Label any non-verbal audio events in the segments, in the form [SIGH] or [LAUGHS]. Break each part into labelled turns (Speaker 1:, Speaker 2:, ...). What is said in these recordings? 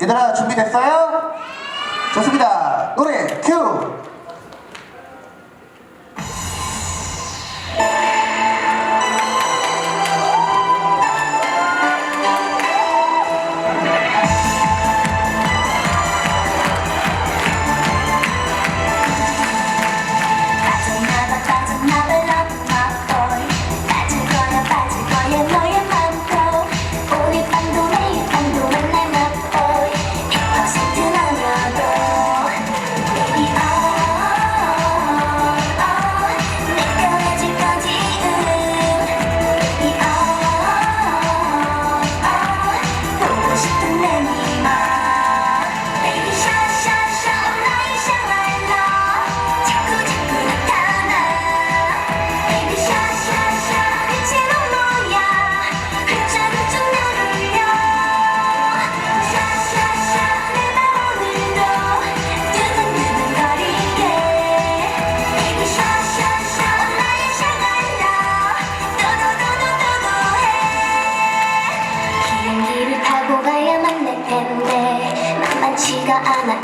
Speaker 1: 얘들아 준비됐어요? 좋습니다 노래 큐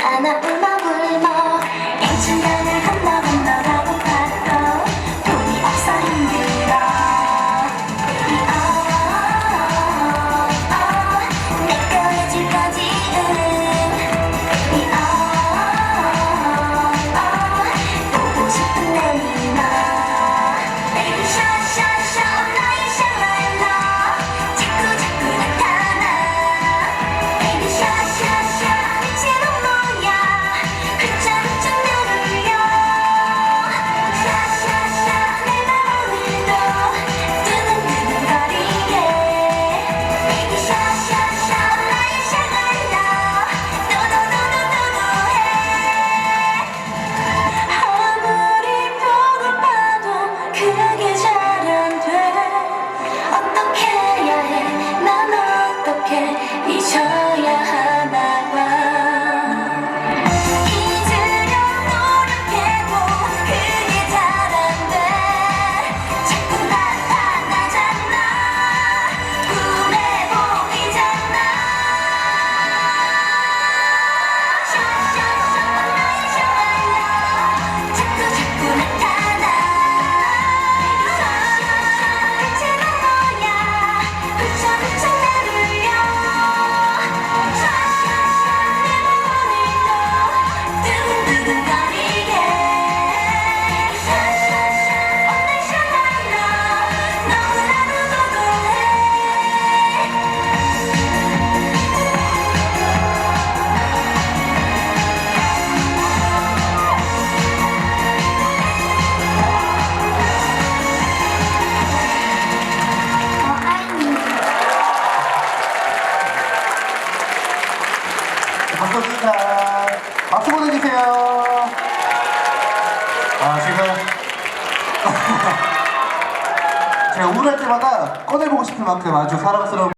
Speaker 2: I'm not the 어떻게 잊어야 하
Speaker 1: 좋습니다. 박수 보내주세요. 아, 제가. [LAUGHS] 제가 우울할 때마다 꺼내보고 싶을 만큼 아주 사랑스러운